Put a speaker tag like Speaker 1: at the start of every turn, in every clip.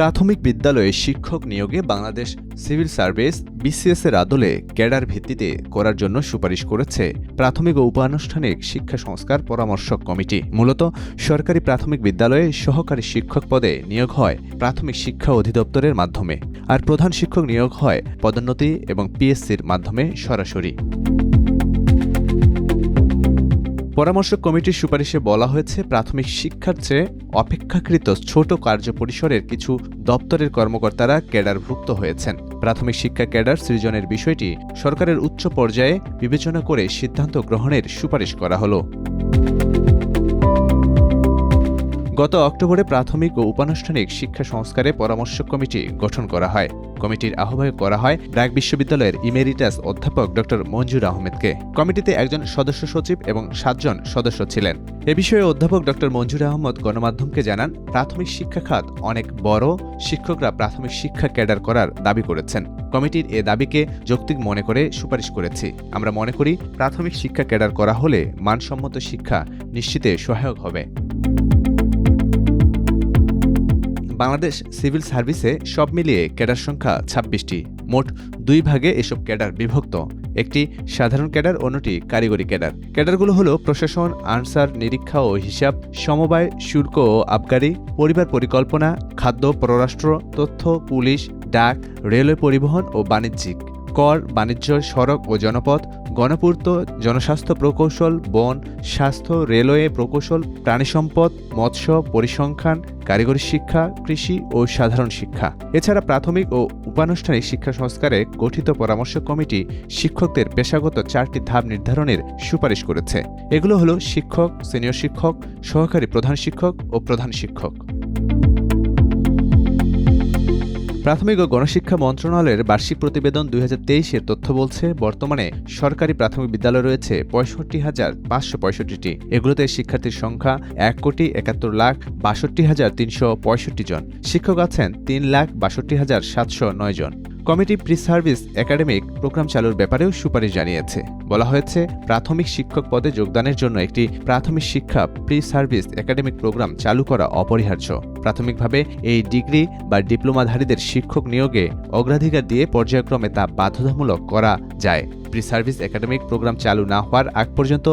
Speaker 1: প্রাথমিক বিদ্যালয়ে শিক্ষক নিয়োগে বাংলাদেশ সিভিল সার্ভিস বিসিএস এর আদলে ক্যাডার ভিত্তিতে করার জন্য সুপারিশ করেছে প্রাথমিক ও উপানুষ্ঠানিক শিক্ষা সংস্কার পরামর্শক কমিটি। মূলত সরকারি প্রাথমিক বিদ্যালয়ে সহকারী শিক্ষক পদে নিয়োগ হয় প্রাথমিক শিক্ষা অধিদপ্তরের মাধ্যমে আর প্রধান শিক্ষক নিয়োগ হয় পদোন্নতি এবং পিএসসির মাধ্যমে সরাসরি। পরামর্শক কমিটির সুপারিশে বলা হয়েছে, প্রাথমিক শিক্ষার চেয়ে অপেক্ষাকৃত ছোট কার্য পরিসরের কিছু দপ্তরের কর্মকর্তারা ক্যাডারভুক্ত হয়েছেন। প্রাথমিক শিক্ষা ক্যাডার সৃজনের বিষয়টি সরকারের উচ্চ পর্যায়ে বিবেচনা করে সিদ্ধান্ত গ্রহণের সুপারিশ করা হলো। গত অক্টোবরে প্রাথমিক ও উপানুষ্ঠানিক শিক্ষা সংস্কারে পরামর্শ কমিটি গঠন করা হয়। কমিটির আহ্বায়ক করা হয় ব্র্যাক বিশ্ববিদ্যালয়ের ইমেরিটাস অধ্যাপক ড. মঞ্জুর আহমেদকে। কমিটিতে একজন সদস্য সচিব এবং সাতজন সদস্য ছিলেন। এ বিষয়ে অধ্যাপক ড. মঞ্জুর আহমদ গণমাধ্যমকে জানান, প্রাথমিক শিক্ষা খাত অনেক বড়, শিক্ষকরা প্রাথমিক শিক্ষা ক্যাডার করার দাবি করেছেন। কমিটির এ দাবিকে যৌক্তিক মনে করে সুপারিশ করেছি। আমরা মনে করি, প্রাথমিক শিক্ষা ক্যাডার করা হলে মানসম্মত শিক্ষা নিশ্চিতে সহায়ক হবে। বাংলাদেশ সিভিল সার্ভিসে সব মিলিয়ে ক্যাডার সংখ্যা ছাব্বিশটি। মোট দুই ভাগে এসব ক্যাডার বিভক্ত। একটি সাধারণ ক্যাডার, অন্যটি কারিগরি ক্যাডার। ক্যাডারগুলো হলো প্রশাসন, আনসার, নিরীক্ষা ও হিসাব, সমবায়, শুল্ক ও আবগারি, পরিবার পরিকল্পনা, খাদ্য, পররাষ্ট্র, তথ্য, পুলিশ, ডাক, রেলওয়ে পরিবহন ও বাণিজ্যিক। কর, বাণিজ্য, সড়ক ও জনপথ, গণপূর্ত, জনস্বাস্থ্য প্রকৌশল, বন, স্বাস্থ্য, রেলওয়ে প্রকৌশল প্রাণী সম্পদ মৎস্য, পরিসংখ্যান, কারিগরি শিক্ষা, কৃষি ও সাধারণ শিক্ষা। এছাড়া প্রাথমিক ও উপানুষ্ঠানিক শিক্ষা সংস্কারে গঠিত পরামর্শ কমিটি শিক্ষকদের পেশাগত চারটি ধাপ নির্ধারণের সুপারিশ করেছে। এগুলো হলো শিক্ষক, সিনিয়র শিক্ষক, সহকারী প্রধান শিক্ষক ও প্রধান শিক্ষক। প্রাথমিক ও গণশিক্ষা মন্ত্রণালয়ের বার্ষিক প্রতিবেদন দুই এর তথ্য বলছে, বর্তমানে সরকারি প্রাথমিক বিদ্যালয় রয়েছে পঁয়ষট্টি হাজার পাঁচশো পঁয়ষট্টিটি। এগুলোতে শিক্ষার্থীর সংখ্যা এক কোটি একাত্তর লাখ বাষট্টি হাজার তিনশো পঁয়ষট্টি জন। শিক্ষক আছেন তিন লাখ বাষট্টি হাজার সাতশো নয় জন। Committee pre service academic program চালুর ব্যাপারেও সুপারিশ জানিয়েছে। বলা হয়েছে, প্রাথমিক শিক্ষক পদে যোগদানের জন্য একটি প্রাথমিক শিক্ষা প্রি সার্ভিস একাডেমিক প্রোগ্রাম চালু করা অপরিহার্য। প্রাথমিকভাবে, এই ডিগ্রি বা ডিপ্লোমাধারীদের শিক্ষক নিয়োগে অগ্রাধিকার দিয়ে পর্যায়ক্রমে তা বাধ্যতামূলক করা যায়। প্রি সার্ভিস একাডেমিক প্রোগ্রাম চালু না হওয়ার আগ পর্যন্ত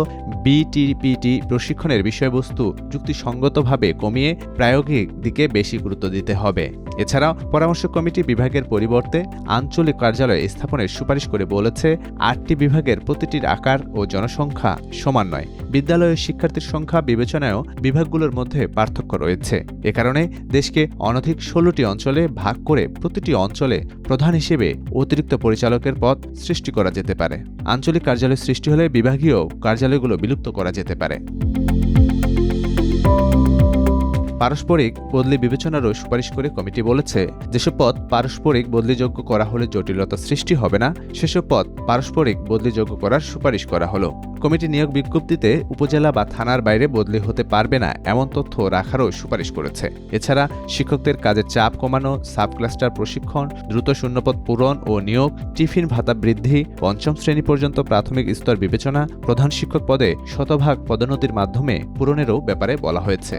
Speaker 1: বিটিপিটি প্রশিক্ষণের বিষয়বস্তু যুক্তিসঙ্গতভাবে কমিয়ে প্রায়োগিক দিকে বেশি গুরুত্ব দিতে হবে। এছাড়াও, পরামর্শ কমিটি বিভাগের পরিবর্তে আঞ্চলিক কার্যালয় স্থাপনের সুপারিশ করে বলেছে, আটটি বিভাগের প্রতিটির আকার ও জনসংখ্যা সমান নয়। বিদ্যালয়ের শিক্ষার্থীর সংখ্যা বিবেচনায়ও বিভাগগুলোর মধ্যে পার্থক্য রয়েছে। এ কারণে দেশকে অনধিক ষোলোটি অঞ্চলে ভাগ করে প্রতিটি অঞ্চলে প্রধান হিসেবে অতিরিক্ত পরিচালকের পদ সৃষ্টি করা যেতে পারে। আঞ্চলিক কার্যালয় সৃষ্টি হলে বিভাগীয় কার্যালয়গুলো বিলুপ্ত করা যেতে পারে। পারস্পরিক বদলি বিবেচনারও সুপারিশ করে কমিটি বলেছে, যেসব পদ পারস্পরিক বদলিযোগ্য করা হলে জটিলতা সৃষ্টি হবে না, সেসব পদ পারস্পরিক বদলিযোগ্য করার সুপারিশ করা হলো। কমিটি নিয়োগ বিজ্ঞপ্তিতে উপজেলা বা থানার বাইরে বদলি হতে পারবে না, এমন তথ্য রাখারও সুপারিশ করেছে। এছাড়া শিক্ষকদের কাজের চাপ কমানো সাব ক্লাস্টার প্রশিক্ষণ, দ্রুত শূন্যপদ পূরণ ও নিয়োগ, টিফিন ভাতা বৃদ্ধি, পঞ্চম শ্রেণি পর্যন্ত প্রাথমিক স্তর বিবেচনা প্রধান শিক্ষক পদে শতভাগ পদোন্নতির মাধ্যমে পূরণেরও ব্যাপারে বলা হয়েছে।